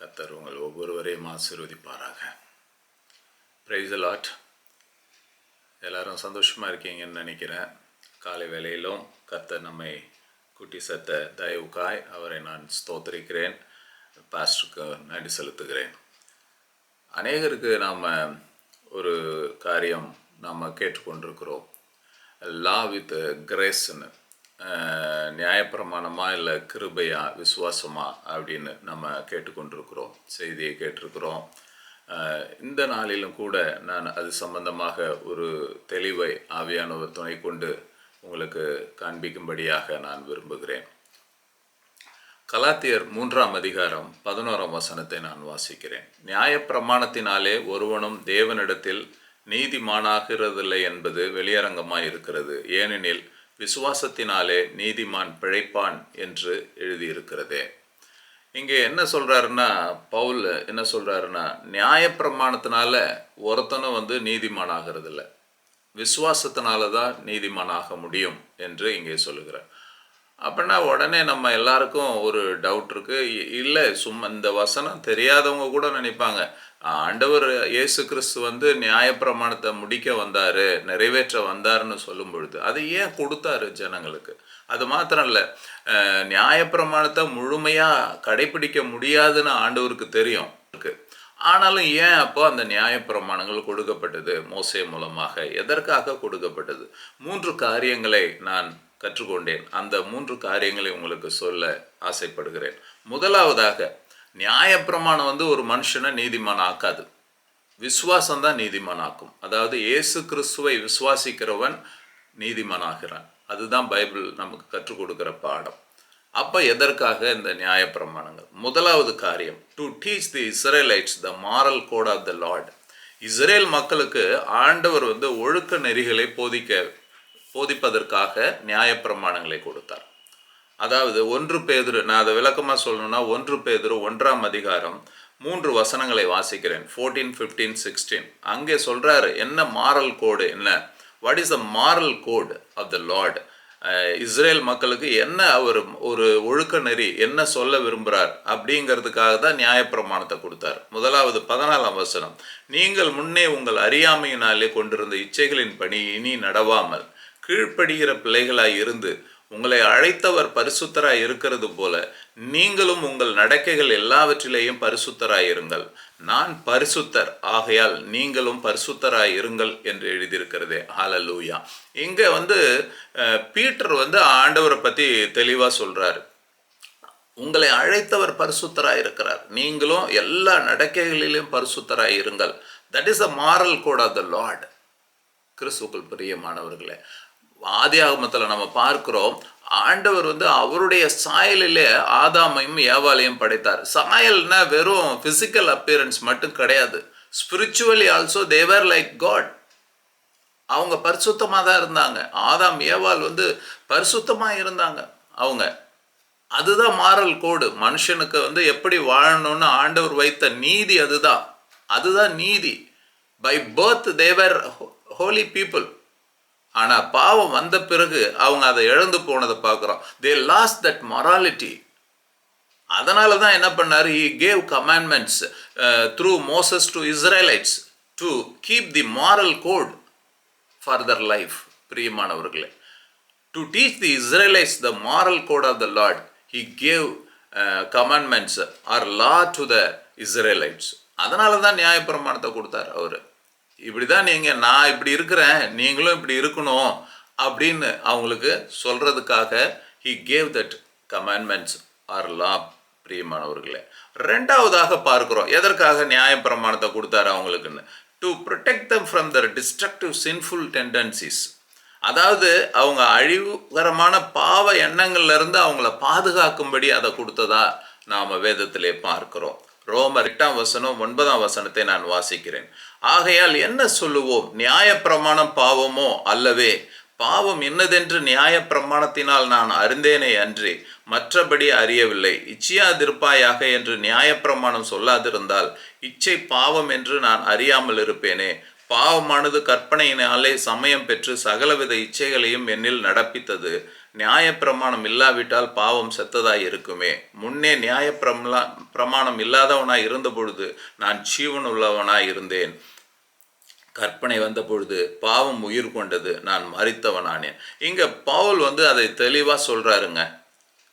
கத்தர் உங்கள் ஒவ்வொருவரையும் ஆசீர்வதிப்பாராக. ப்ரைஸ் லாட் எல்லாரும் சந்தோஷமாக இருக்கீங்கன்னு நினைக்கிறேன். காலை வேளையிலும் கர்த்தர் நம்மை குட்டி சத்த தயவுக்காய் அவரை நான் ஸ்தோத்தரிக்கிறேன். பாஸ்டருக்கு நன்றி செலுத்துகிறேன். அநேகருக்கு நாம் ஒரு காரியம் நாம் கேட்டுக்கொண்டிருக்கிறோம். லா வித் கிரேஸ்ன்னு நியாயப்பிரமாணமா இல்லை கிருபையா விசுவாசமா அப்படின்னு நம்ம கேட்டுக்கொண்டிருக்கிறோம் செய்தியை கேட்டிருக்கிறோம். இந்த நாளிலும் கூட நான் அது சம்பந்தமாக ஒரு தெளிவை ஆவியானவர் துணை கொண்டு உங்களுக்கு காண்பிக்கும்படியாக நான் விரும்புகிறேன். கலாத்தியர் மூன்றாம் அதிகாரம் பதினோராம் வசனத்தை நான் வாசிக்கிறேன். நியாயப்பிரமாணத்தினாலே ஒருவனும் தேவனிடத்தில் நீதிமானாகிறதில்லை என்பது வெளியரங்கமாக இருக்கிறது ஏனெனில் விசுவாசத்தினாலே நீதிமான் பிழைப்பான் என்று எழுதியிருக்கிறதே. இங்கே என்ன சொல்கிறாருன்னா பவுல் என்ன சொல்கிறாருன்னா நியாயப்பிரமாணத்தினால ஒருத்தனும் வந்து நீதிமான் ஆகிறதில்ல விசுவாசத்தினால தான் நீதிமான் ஆக முடியும் என்று இங்கே சொல்லுகிறார். அப்படின்னா உடனே நம்ம எல்லாருக்கும் ஒரு டவுட் இருக்குது இ- இல்லை சும்மா இந்த வசனம் தெரியாதவங்க கூட நினைப்பாங்க. ஆண்டவர் இயேசு கிறிஸ்து வந்து நியாயப்பிரமாணத்தை முடிக்க வந்தார் நிறைவேற்ற வந்தாருன்னு சொல்லும் பொழுது அதை ஏன் கொடுத்தாரு ஜனங்களுக்கு? அது மாத்திரம் இல்லை நியாயப்பிரமாணத்தை முழுமையாக கடைபிடிக்க முடியாதுன்னு ஆண்டவருக்கு தெரியும். இருக்கு ஆனாலும் ஏன் அப்போ அந்த நியாயப்பிரமாணங்கள் கொடுக்கப்பட்டது? மோசை மூலமாக எதற்காக கொடுக்கப்பட்டது? மூன்று காரியங்களை நான் கற்றுக்கொண்டேன். அந்த மூன்று காரியங்களை உங்களுக்கு சொல்ல ஆசைப்படுகிறேன். முதலாவதாக நியாயப்பிரமாணம் வந்து ஒரு மனுஷனை நீதிமான் ஆக்காது. விசுவாசம் தான் நீதிமான் ஆக்கும் அதாவது இயேசு கிறிஸ்துவை விசுவாசிக்கிறவன் நீதிமான் ஆகிறான் அதுதான் பைபிள் நமக்கு கற்றுக் கொடுக்குற பாடம். அப்போ எதற்காக இந்த நியாயப்பிரமாணங்கள்? முதலாவது காரியம் to teach the Israelites the moral code of the Lord Israel மக்களுக்கு ஆண்டவர் வந்து ஒழுக்க நெறிகளை போதிக்க போதிப்பதற்காக நியாயப்பிரமாணங்களை கொடுத்தார். அதாவது ஒன்று பேதுரு நான் அதை விளக்கமாக சொல்லணும்னா ஒன்று பேதுரு ஒன்றாம் அதிகாரம் மூன்று வசனங்களை வாசிக்கிறேன். ஃபோர்டீன் ஃபிஃப்டீன் சிக்ஸ்டீன் அங்கே சொல்கிறாரு என்ன மாரல் கோடு என்ன? What is the moral code of the Lord Israel மக்களுக்கு என்ன அவர் ஒரு ஒழுக்க நெறி என்ன சொல்ல விரும்புகிறார் அப்படிங்கிறதுக்காக தான் நியாயப்பிரமாணத்தை கொடுத்தார். முதலாவது பதினாலாம் வசனம். நீங்கள் முன்னே உங்கள் அறியாமையினாலே கொண்டிருந்த இச்சைகளின் பணி இனி நடவாமல் கீழ்ப்படுகிற பிள்ளைகளாய் இருந்து உங்களை அழைத்தவர் பரிசுத்தராய் இருக்கிறது போல நீங்களும் உங்கள் நடக்கைகள் எல்லாவற்றிலேயும் பரிசுத்தராய் இருங்கள். நான் பரிசுத்தர் ஆகையால் நீங்களும் பரிசுத்தராய் இருங்கள் என்று எழுதியிருக்கிறதே. ஹalleluya இங்க வந்து பீட்டர் வந்து ஆண்டவரை பத்தி தெளிவா சொல்றாரு. உங்களை அழைத்தவர் பரிசுத்தராய் இருக்கிறார். நீங்களும் எல்லா நடக்கைகளிலும் பரிசுத்தராய் இருங்கள். That is a moral code of the Lord கிறிஸ்துக்குள் பிரியமானவர்களே ஆதி ஆகமத்தில் நம்ம பார்க்கிறோம் ஆண்டவர் வந்து அவருடைய சாயலிலே ஆதாமையும் ஏவாளையும் படைத்தார். சாயல்னா வெறும் ஃபிசிக்கல் அப்பியரன்ஸ் மட்டும் கிடையாது. Spiritually also they are like God அவங்க பரிசுத்தமாக தான் இருந்தாங்க. ஆதாம் ஏவால் வந்து பரிசுத்தமாக இருந்தாங்க அவங்க. அதுதான் மாறல் கோடு மனுஷனுக்கு வந்து எப்படி வாழணும்னு ஆண்டவர் வைத்த நீதி அதுதான். அதுதான் நீதி. By birth they are holy people ஆனால் பாவம் வந்த பிறகு அவங்க அதை இழந்து போனதை பார்க்குறோம். தே லாஸ்ட் தட் மொராலிட்டி அதனால தான் என்ன பண்ணாரு? He gave commandments through Moses to Israelites to keep the moral code for their life பிரியமானவர்களே. To teach the Israelites the moral code of the Lord he gave commandments or law to the Israelites அதனால தான் நியாயப்பிரமாணத்தை கொடுத்தார் அவர். இப்படி தான் நீங்கள் நான் இப்படி இருக்கிறேன் நீங்களும் இப்படி இருக்கணும் அப்படின்னு அவங்களுக்கு சொல்கிறதுக்காக he gave that commandments or law பிரியமானவர்களே. ரெண்டாவதாக பார்க்கிறோம் எதற்காக நியாயப்பிரமாணத்தை கொடுத்தாரு அவங்களுக்குன்னு? To protect them from their destructive sinful tendencies அதாவது அவங்க அழிவுகரமான பாவ எண்ணங்கள்லேருந்து அவங்கள பாதுகாக்கும்படி அதை கொடுத்ததா நாம வேதத்திலே பார்க்கிறோம். ரோமர் எட்டாம் வசனம் ஒன்பதாம் வசனத்தை நான் வாசிக்கிறேன். ஆகையால் என்ன சொல்லுவோம்? நியாயப்பிரமாணம் பாவமோ அல்லவே? பாவம் என்னதென்று நியாயப்பிரமாணத்தினால் நான் அறிந்தேனே அன்றி. மற்றபடி அறியவில்லை. இச்சையாதிருப்பாயாக என்று நியாயப்பிரமாணம் சொல்லாதிருந்தால் இச்சை பாவம் என்று நான் அறியாமல் இருப்பேனே. பாவமானது கற்பனையினாலே சமயம் பெற்று சகலவித இச்சைகளையும் என்னில் நடப்பித்தது. நியாயப்பிரமாணம் இல்லாவிட்டால் பாவம் செத்ததாய் இருக்குமே. முன்னே நியாயப்பிரமலா பிரமாணம் இல்லாதவனாய் இருந்த பொழுது நான் ஜீவன் உள்ளவனாய் இருந்தேன். கற்பனை வந்த பொழுது பாவம் உயிர் கொண்டது நான் மறித்தவனானேன் இங்க பவுல் வந்து அதை தெளிவாக சொல்றாருங்க.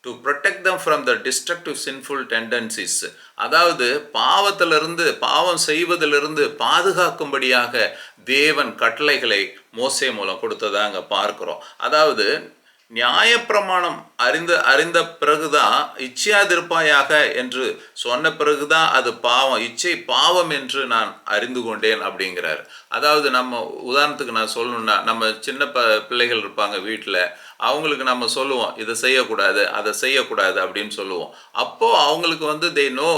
To protect them from the destructive sinful tendencies அதாவது பாவத்திலிருந்து பாவம் செய்வதிலிருந்து பாதுகாக்கும்படியாக தேவன் கட்டளைகளை மோசே மூலம் கொடுத்ததா அங்கே அதாவது நியாயப்பிரமாணம் அறிந்த அறிந்த பிறகுதான் இச்சையாதிருப்பாயாக என்று சொன்ன பிறகுதான் அது பாவம் இச்சை பாவம் என்று நான் அறிந்து கொண்டேன் அப்படிங்கிறார். அதாவது நம்ம உதாரணத்துக்கு நான் சொல்லணும்னா நம்ம சின்ன ப பிள்ளைகள் இருப்பாங்க வீட்டில் அவங்களுக்கு நம்ம சொல்லுவோம் இதை செய்யக்கூடாது அதை செய்யக்கூடாது அப்படின்னு சொல்லுவோம். அப்போது அவங்களுக்கு வந்து they know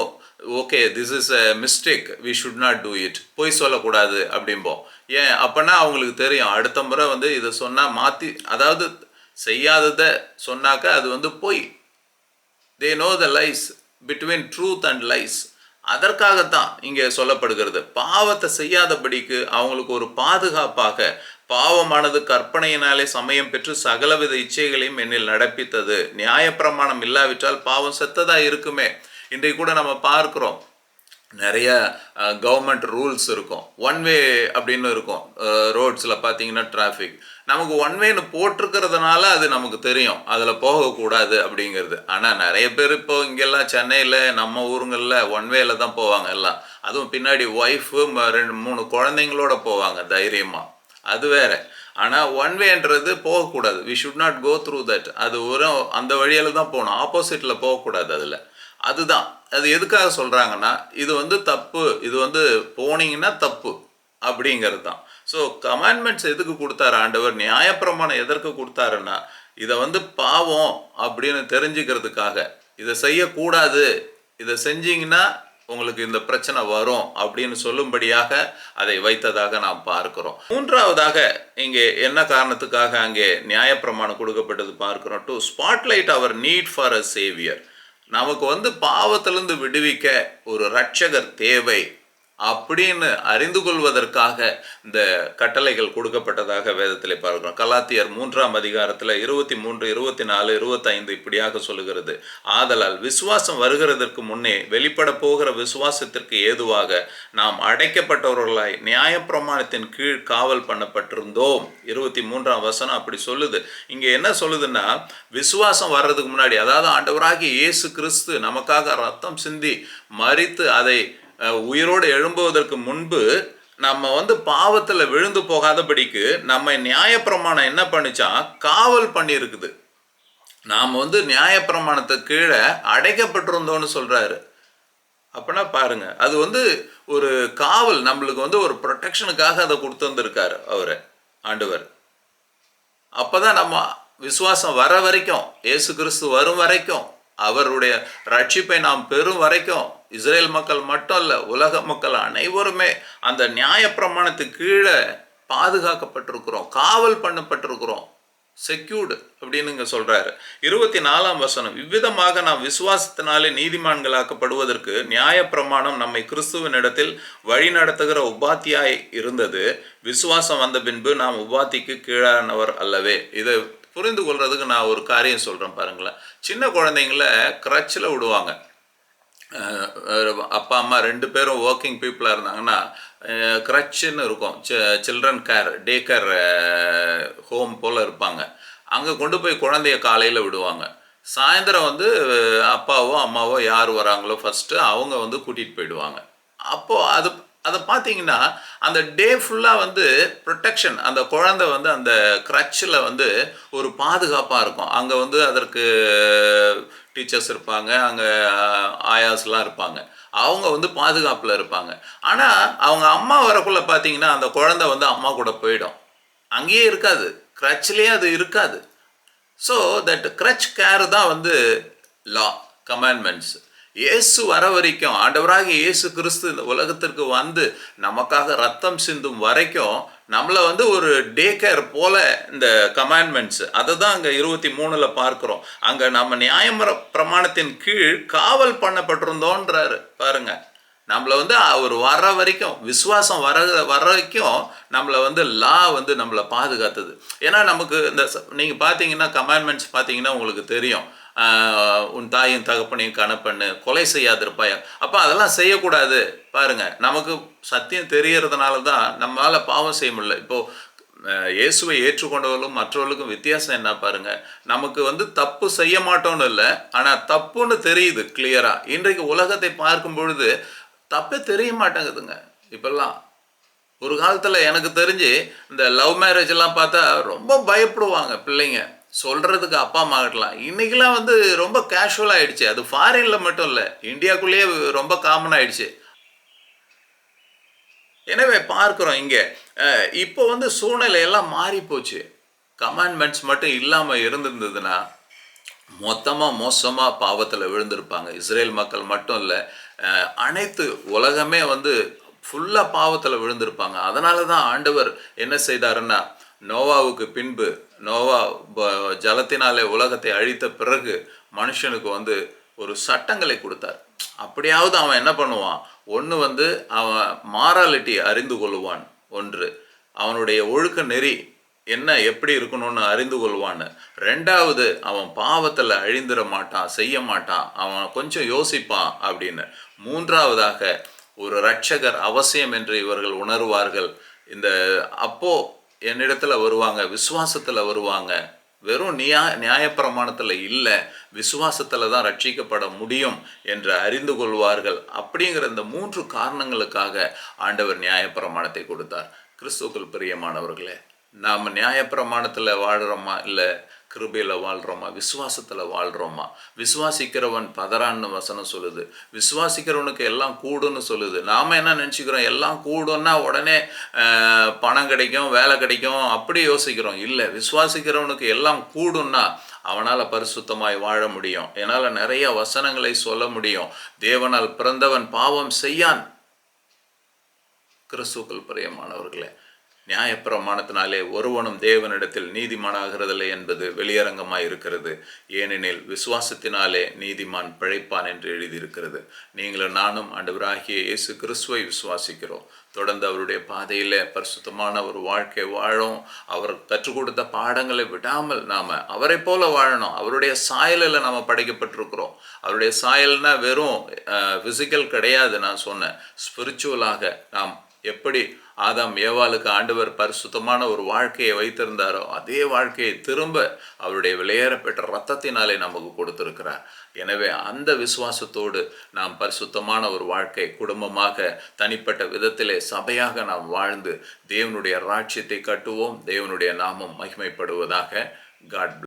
okay this is a mistake we should not do it பொய் சொல்லக்கூடாது அப்படிம்போம். ஏன்? அப்போனா அவங்களுக்கு தெரியும். அடுத்த முறை வந்து இதை சொன்னால் மாற்றி அதாவது செய்யாததை சொன்னாக்க அது வந்து பொய். They know the lies between truth and lies அதற்காகத்தான் இங்கே சொல்லப்படுகிறது. பாவத்தை செய்யாதபடிக்கு அவங்களுக்கு ஒரு பாதுகாப்பாக பாவமானது கற்பனையினாலே சமயம் பெற்று சகலவித இச்சைகளையும் என்னில் நடப்பித்தது. நியாயப்பிரமாணம் இல்லாவிட்டால் பாவம் செத்ததாக இருக்குமே? இன்றைக்கு கூட நம்ம பார்க்கிறோம். நிறைய கவர்மெண்ட் ரூல்ஸ் இருக்கும். ஒன் வே அப்படின்னு இருக்கும். ரோட்ஸில் பார்த்தீங்கன்னா டிராஃபிக் நமக்கு ஒன் வேன்னு போட்டிருக்கிறதுனால அது நமக்கு தெரியும். அதில் போகக்கூடாது அப்படிங்கிறது. ஆனால் நிறைய பேர் இப்போ இங்கெல்லாம் சென்னையில் நம்ம ஊருங்களில் ஒன் வேல தான் போவாங்க எல்லாம். அதுவும் பின்னாடி ஒய்ஃபு ரெண்டு மூணு குழந்தைங்களோட போவாங்க தைரியமாக அது வேற. ஆனால் ஒன் வேன்றது போகக்கூடாது. We should not go through that அது ஒரு அந்த வழியில் தான் போகணும். ஆப்போசிட்டில் போகக்கூடாது அதில். அதுதான். அது எதுக்காக சொல்கிறாங்கன்னா இது வந்து தப்பு இது வந்து போனீங்கன்னா தப்பு அப்படிங்கிறது தான் ஸோ கமாண்ட்மெண்ட்ஸ் எதுக்கு கொடுத்தாரு ஆண்டவர்? நியாயப்பிரமாணம் எதற்கு கொடுத்தாருன்னா இதை வந்து பாவம் அப்படின்னு தெரிஞ்சுக்கிறதுக்காக. இதை செய்யக்கூடாது. இதை செஞ்சீங்கன்னா உங்களுக்கு இந்த பிரச்சனை வரும் அப்படின்னு சொல்லும்படியாக அதை வைத்ததாக நாம் பார்க்கிறோம். மூன்றாவதாக இங்கே என்ன காரணத்துக்காக அங்கே நியாயப்பிரமாணம் கொடுக்கப்பட்டது பார்க்கிறோம். To spotlight our need for a saviour நமக்கு வந்து பாவத்திலிருந்து விடுவிக்க ஒரு ரட்சகர் தேவை. அப்படின்னு அறிந்து கொள்வதற்காக இந்த கட்டளைகள் கொடுக்கப்பட்டதாக வேதத்தில் பார்க்கிறோம் கலாத்தியர் மூன்றாம் அதிகாரத்தில் இருபத்தி மூன்று இருபத்தி நாலு இருபத்தைந்து இப்படியாக சொல்லுகிறது. ஆதலால் விசுவாசம் வருகிறதற்கு முன்னே வெளிப்பட போகிற விசுவாசத்திற்கு ஏதுவாக நாம் அடைக்கப்பட்டவர்களாய் நியாயப்பிரமாணத்தின் கீழ் காவல் பண்ணப்பட்டிருந்தோம். இருபத்தி மூன்றாம் வசனம் அப்படி சொல்லுது. இங்கே என்ன சொல்லுதுன்னா விசுவாசம் வர்றதுக்கு முன்னாடி அதாவது ஆண்டவராகிய இயேசு கிறிஸ்து நமக்காக ரத்தம் சிந்தி மறித்து அதை உயிரோடு எழும்புவதற்கு முன்பு நம்ம வந்து பாவத்தில் விழுந்து போகாதபடிக்கு நம்ம நியாயப்பிரமாணம் என்ன பண்ணிச்சா காவல் பண்ணியிருக்குது. நாம் வந்து நியாயப்பிரமாணத்தை கீழே அடைக்கப்பட்டிருந்தோன்னு சொல்கிறாரு அப்படின்னா பாருங்க அது வந்து ஒரு காவல் நம்மளுக்கு வந்து ஒரு ப்ரொடெக்ஷனுக்காக அதை கொடுத்து வந்திருக்காரு அவர் ஆண்டவர். அப்போதான் நம்ம விசுவாசம் வர வரைக்கும் இயேசு கிறிஸ்து வரும் வரைக்கும் அவருடைய ரட்சிப்பை நாம் பெறும் வரைக்கும் இஸ்ரேல் மக்கள் மட்டும் இல்லை உலக மக்கள் அனைவருமே அந்த நியாயப்பிரமாணத்துக்கு கீழே பாதுகாக்கப்பட்டிருக்கிறோம் காவல் பண்ணப்பட்டிருக்கிறோம் செக்யூர்டு அப்படின்னு இங்கே சொல்கிறாரு இருபத்தி நாலாம் வசனம் இவ்விதமாக நாம் விசுவாசத்தினாலே நீதிமான்களாக்கப்படுவதற்கு நியாயப்பிரமாணம் நம்மை கிறிஸ்துவின் இடத்தில் வழி நடத்துகிற உபாத்தியாய் இருந்தது. விசுவாசம் வந்த பின்பு நாம் உபாத்திக்கு கீழானவர் அல்லவே. இதை புரிந்து கொள்றதுக்கு நான் ஒரு காரியம் சொல்கிறேன் பாருங்களேன். சின்ன குழந்தைங்கள கிரச்சில் விடுவாங்க. அப்பா அம்மா ரெண்டு பேரும் ஒர்க்கிங் பீப்புளாக இருந்தாங்கன்னா க்ரச்சுன்னு இருக்கும். Children care day care home போல் இருப்பாங்க. அங்கே கொண்டு போய் குழந்தைய காலையில் விடுவாங்க. சாயந்தரம் வந்து அப்பாவோ அம்மாவோ யார் வராங்களோ ஃபஸ்ட்டு அவங்க வந்து கூட்டிகிட்டு போயிடுவாங்க. அப்போது அது அதை பார்த்தீங்கன்னா அந்த டே ஃபுல்லாக வந்து ப்ரொட்டெக்ஷன் அந்த குழந்தை வந்து அந்த க்ரச்சில் வந்து ஒரு பாதுகாப்பாக இருக்கும். அங்கே வந்து அதற்கு டீச்சர்ஸ் இருப்பாங்க அங்கே ஆயாஸ்லாம் இருப்பாங்க. அவங்க வந்து பாதுகாப்பில் இருப்பாங்க. ஆனால் அவங்க அம்மா வரக்குள்ளே பார்த்தீங்கன்னா அந்த குழந்தை வந்து அம்மா கூட போயிடும். அங்கேயே இருக்காது. க்ரச்சிலே அது இருக்காது. ஸோ தட் க்ரச் கேர் தான் வந்து லா கமாண்ட்மெண்ட்ஸ் இயேசு வர வரைக்கும் ஆண்டவராக இயேசு கிறிஸ்து இந்த உலகத்திற்கு வந்து நமக்காக ரத்தம் சிந்தும் வரைக்கும் நம்மளை வந்து ஒரு டே கேர் போல இந்த கமாண்ட்மெண்ட்ஸ் அதை தான் அங்கே இருபத்தி மூணில் பார்க்குறோம். அங்கே நம்ம நியாயமர பிரமாணத்தின் கீழ் காவல் பண்ணப்பட்டிருந்தோன்றாரு. பாருங்க. நம்மளை வந்து அவர் வர்ற வரைக்கும் விசுவாசம் வர வர வரைக்கும் நம்மளை வந்து லா வந்து நம்மளை பாதுகாத்தது. ஏன்னா நமக்கு இந்த நீங்கள் பார்த்தீங்கன்னா கமாண்ட்மெண்ட்ஸ் பார்த்தீங்கன்னா உங்களுக்கு தெரியும். உன் தாயும் தகப்பனையும் கணப்பண்ணு கொலை செய்யாதிருப்பாய் அப்போ அதெல்லாம் செய்யக்கூடாது. பாருங்க நமக்கு சத்தியம் தெரியறதுனால தான் நம்மளால் பாவம் செய்ய முடியல. இப்போது இயேசுவை ஏற்றுக்கொண்டவர்களும் மற்றவர்களுக்கும் வித்தியாசம் என்ன பாருங்க நமக்கு வந்து தப்பு செய்ய மாட்டோம்னு இல்லை ஆனால் தப்புன்னு தெரியுது கிளியரா இன்றைக்கு உலகத்தை பார்க்கும் பொழுது தப்பே தெரிய மாட்டேங்குதுங்க. இப்பெல்லாம் ஒரு காலத்தில் எனக்கு தெரிஞ்சு இந்த லவ் மேரேஜ் எல்லாம் பார்த்தா ரொம்ப பயப்படுவாங்க பிள்ளைங்க. சொல்கிறதுக்கு அப்பா அம்மா கிட்டலாம். இன்றைக்கெலாம் வந்து ரொம்ப கேஷுவல் ஆயிடுச்சு. அது ஃபாரினில் மட்டும் இல்லை. இந்தியாக்குள்ளேயே ரொம்ப காமன் ஆயிடுச்சு. எனவே பார்க்குறோம் இங்கே. இப்போ வந்து சூழ்நிலை எல்லாம் மாறி போச்சு கமாண்ட்மெண்ட்ஸ் மட்டும் இல்லாமல் இருந்திருந்ததுன்னா மொத்தமாக மோசமாக பாவத்தில் விழுந்திருப்பாங்க. இஸ்ரேல் மக்கள் மட்டும் இல்லை. அனைத்து உலகமே வந்து ஃபுல்லாக பாவத்தில் விழுந்திருப்பாங்க. அதனால தான் ஆண்டவர் என்ன செய்தாருன்னா நோவாவுக்கு பின்பு நோவா ப- ஜலத்தினாலே உலகத்தை அழித்த பிறகு மனுஷனுக்கு வந்து ஒரு சட்டங்களை கொடுத்தார். அப்படியாவது அவன் என்ன பண்ணுவான்? ஒன்று வந்து அவன் மாராலிட்டி அறிந்து கொள்வான். ஒன்று அவனுடைய ஒழுக்க நெறி என்ன எப்படி இருக்கணும்னு அறிந்து கொள்வான்னு. ரெண்டாவது அவன் பாவத்தில் அழிந்துட மாட்டான் செய்ய மாட்டான் அவன் கொஞ்சம் யோசிப்பான் அப்படின்னு. மூன்றாவதாக ஒரு ரட்சகர் அவசியம் என்று இவர்கள் உணர்வார்கள். இந்த அப்போ என்னிடத்துல வருவாங்க விசுவாசத்துல வருவாங்க. வெறும் நியா நியாயப்பிரமாணத்தில் இல்லை விசுவாசத்தில் தான் ரட்சிக்கப்பட முடியும் என்று அறிந்து கொள்வார்கள். அப்படிங்கிற இந்த மூன்று காரணங்களுக்காக ஆண்டவர் நியாயப்பிரமாணத்தை கொடுத்தார். கிறிஸ்துக்கள் பிரியமானவர்களே நாம் நியாயப்பிரமாணத்தில் வாழ்கிறோமா இல்லை கிருபையில் வாழ்கிறோமா விசுவாசத்தில் வாழ்கிறோமா விசுவாசிக்கிறவன் பதறான்னு வசனம் சொல்லுது. விசுவாசிக்கிறவனுக்கு எல்லாம் கூடுன்னு சொல்லுது. நாம் என்ன நினச்சிக்கிறோம்? எல்லாம் கூடுன்னா உடனே பணம் கிடைக்கும் வேலை கிடைக்கும் அப்படி யோசிக்கிறோம். இல்லை விசுவாசிக்கிறவனுக்கு எல்லாம் கூடுன்னா அவனால் பரிசுத்தமாய் வாழ முடியும். என்னால் நிறைய வசனங்களை சொல்ல முடியும். தேவனால் பிறந்தவன் பாவம் செய்யான். கிறிஸ்துக்கள் பிரியமானவர்களே நியாயப்பிரமாணத்தினாலே ஒருவனும் தேவனிடத்தில் நீதிமானாகிறதில்லை என்பது வெளியரங்கமாய் இருக்கிறது ஏனெனில் விசுவாசத்தினாலே நீதிமான் பிழைப்பான் என்று எழுதியிருக்கிறது. நீங்களும் நானும் ஆண்டவராகிய இயேசு கிறிஸ்துவை விசுவாசிக்கிறோம். தொடர்ந்து அவருடைய பாதையில் பரிசுத்தமான ஒரு வாழ்க்கை வாழும். அவர் கற்றுக் கொடுத்த பாடங்களை விடாமல் நாம் அவரை போல வாழணும். அவருடைய சாயலில் நாம் படைக்கப்பட்டிருக்கிறோம். அவருடைய சாயல்னா வெறும் ஃபிசிக்கல் கிடையாது நான் சொன்னேன். ஸ்பிரிச்சுவலாக நாம் எப்படி ஆதாம் ஏவாளுக்கு ஆண்டவர் பரிசுத்தமான ஒரு வாழ்க்கையை வைத்திருந்தாரோ அதே வாழ்க்கையை திரும்ப அவருடைய விலையேறப்பெற்ற ரத்தத்தினாலே நமக்கு கொடுத்திருக்கிறார். எனவே அந்த விசுவாசத்தோடு நாம் பரிசுத்தமான ஒரு வாழ்க்கை குடும்பமாக தனிப்பட்ட விதத்திலே சபையாக நாம் வாழ்ந்து தேவனுடைய ராட்சியத்தை கட்டுவோம் தேவனுடைய நாமம் மகிமைப்படுவதாக காட்